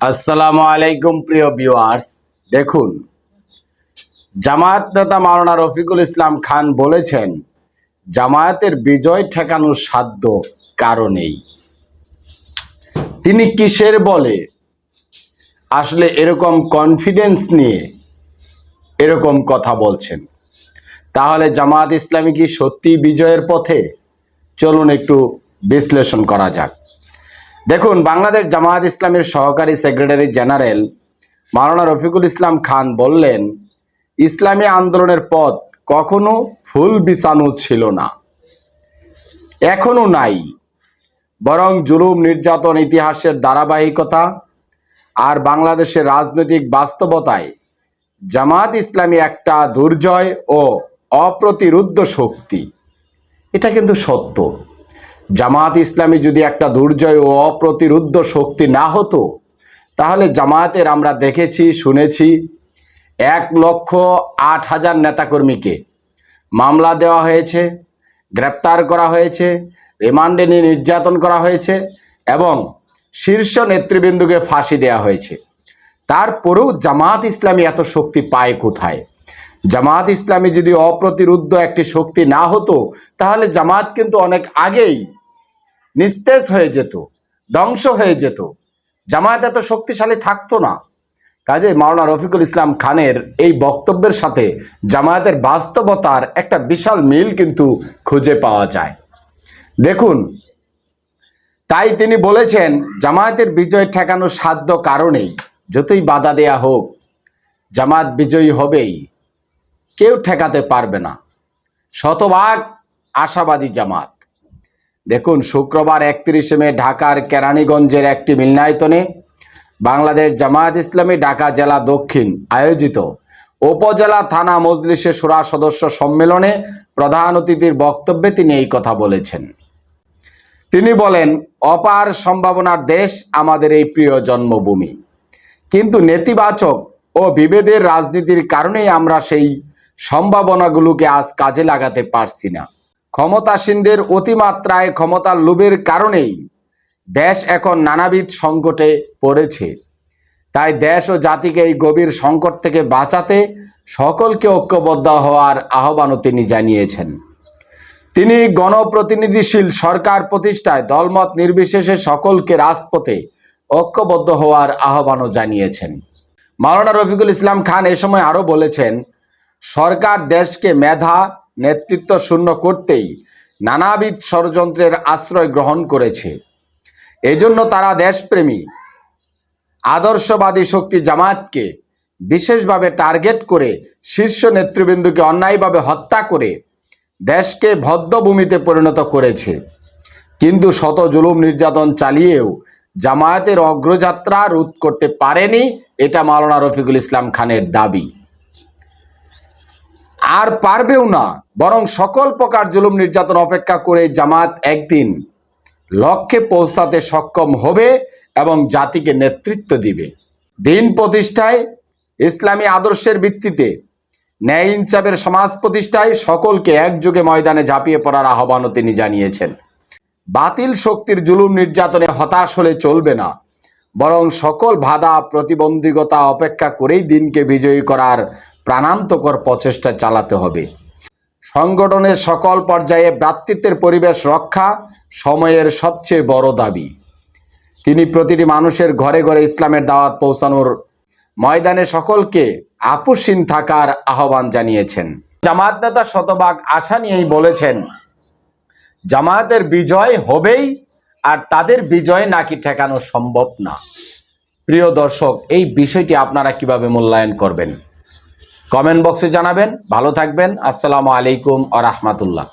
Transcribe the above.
আসসালামু আলাইকুম, প্রিয় ভিউয়ার্স দেখুন, জামায়াত নেতা মাওলানা রফিকুল ইসলাম খান বলেছেন, জামায়াতের বিজয় ঠেকানোর সাধ্য কারণেই তিনি কিসের বলে? আসলে এরকম কনফিডেন্স নিয়ে এরকম কথা বলছেন। তাহলে জামায়াত ইসলামী কি সত্যি বিজয়ের পথে? চলুন একটু বিশ্লেষণ করা যাক। দেখুন, বাংলাদেশ জামায়াত ইসলামের সহকারী সেক্রেটারি জেনারেল মাওলানা রফিকুল ইসলাম খান বললেন, ইসলামী আন্দোলনের পথ কখনো ফুল বিছানো ছিল না। এখনও নাই। বরং জুলুম, নির্যাতন, ইতিহাসের ধারাবাহিকতা আর বাংলাদেশের রাজনৈতিক বাস্তবতায় জামাত ইসলামী একটা দুর্জয় ও অপ্রতিরুদ্ধ শক্তি। এটা কিন্তু সত্য। জামাত ইসলামী যদি একটা দুর্জয় ও অপ্রতিরুদ্ধ শক্তি না হতো, তাহলে জামায়াতের আমরা দেখেছি, শুনেছি, এক লক্ষ আট হাজার নেতাকর্মীকে মামলা দেওয়া হয়েছে, গ্রেপ্তার করা হয়েছে, রিমান্ডে নিয়ে নির্যাতন করা হয়েছে এবং শীর্ষ নেতৃবৃন্দুকে ফাঁসি দেওয়া হয়েছে। তারপরেও জামাত ইসলামী এত শক্তি পায় কোথায়? জামাত ইসলামী যদি অপ্রতিরুদ্ধ একটি শক্তি না হতো, তাহলে জামাত কিন্তু অনেক আগেই নিস্তেজ হয়ে যেত, ধ্বংস হয়ে যেত। জামায়াত এত শক্তিশালী থাকতো না। কাজে মাওলানা রফিকুল ইসলাম খানের এই বক্তব্যের সাথে জামায়াতের বাস্তবতার একটা বিশাল মিল কিন্তু খুঁজে পাওয়া যায়। দেখুন, তাই তিনি বলেছেন, জামায়াতের বিজয় ঠেকানোর সাধ্য কারণেই, যতই বাধা দেয়া হোক, জামায়াত বিজয়ী হবেই। কেউ ঠেকাতে পারবে না। শতভাগ আশাবাদী জামাত দেখুন, শুক্রবার একত্রিশে মে ঢাকার কেরানীগঞ্জের একটি মিলনায়তনে বাংলাদেশ জামায়াত ইসলামী ঢাকা জেলা দক্ষিণ আয়োজিত উপজেলা থানা মজলিসে সুরা সদস্য সম্মেলনে প্রধান অতিথির বক্তব্যে তিনি এই কথা বলেছেন। তিনি বলেন, অপার সম্ভাবনার দেশ আমাদের এই প্রিয় জন্মভূমি। কিন্তু নেতিবাচক ও বিভেদের রাজনীতির কারণেই আমরা সেই সম্ভাবনাগুলোকে আজ কাজে লাগাতে পারছি না। ক্ষমতাসীনদের অতিমাত্রায় ক্ষমতার লোভের কারণেই দেশ এখন নানাবিধ সংকটে পড়েছে। তাই দেশ ও জাতিকে এই গভীর সংকট থেকে বাঁচাতে সকলকে ঐক্যবদ্ধ হওয়ার আহ্বানও তিনি জানিয়েছেন। তিনি গণপ্রতিনিধিশীল সরকার প্রতিষ্ঠায় দলমত নির্বিশেষে সকলকে রাজপথে ঐক্যবদ্ধ হওয়ার আহ্বানও জানিয়েছেন। মাওলানা রফিকুল ইসলাম খান এ সময় আরও বলেছেন, সরকার দেশকে মেধা নেতৃত্ব শূন্য করতেই নানাবিধ ষড়যন্ত্রের আশ্রয় গ্রহণ করেছে। এজন্য তারা দেশপ্রেমী, আদর্শবাদী শক্তি জামাতকে বিশেষভাবে টার্গেট করে শীর্ষ নেতৃবৃন্দকে অন্যায়ভাবে হত্যা করে দেশকে ভদ্রভূমিতে পরিণত করেছে। কিন্তু শত জুলুম নির্যাতন চালিয়েও জামায়াতের অগ্রযাত্রা রোধ করতে পারেনি এটা মাওলানা রফিকুল ইসলাম খানের দাবি। আর পারবেও না, বরং সকল প্রকার জুলুম নির্যাতন অপেক্ষা করে জামাত একদিন লক্ষ্যে পৌঁছাতে সক্ষম হবে এবং জাতিকে নেতৃত্ব দিবে। দিন প্রতিষ্ঠায়, ইসলামী আদর্শের ভিত্তিতে, ন্যায় ইনসাফের সমাজ প্রতিষ্ঠায় সকলকে একযোগে ময়দানে ঝাঁপিয়ে পড়ার আহ্বানও তিনি জানিয়েছেন। বাতিল শক্তির জুলুম নির্যাতনে হতাশ হলে চলবে না, বরং সকল বাধা, প্রতিবন্ধকতা অপেক্ষা করেই দিনকে বিজয়ী করার প্রাণান্তকর প্রচেষ্টা চালাতে হবে। সংগঠনের সকল পর্যায়ে ভ্রাতৃত্বের পরিবেশ রক্ষা সময়ের সবচেয়ে বড় দাবি। তিনি প্রতিটি মানুষের ঘরে ঘরে ইসলামের দাওয়াত পৌঁছানোর ময়দানে সকলকে আপুসীন থাকার আহ্বান জানিয়েছেন। জামাত নেতা শতভাগ আশা নিয়েই বলেছেন জামায়াতের বিজয় হবেই আর তাদের বিজয় নাকি ঠেকানো সম্ভব না। প্রিয় দর্শক, এই বিষয়টি আপনারা কীভাবে মূল্যায়ন করবেন? কমেন্ট বক্সে জানাবেন। ভালো থাকবেন। আসসালামু আলাইকুম আ রহমতুল্লাহ।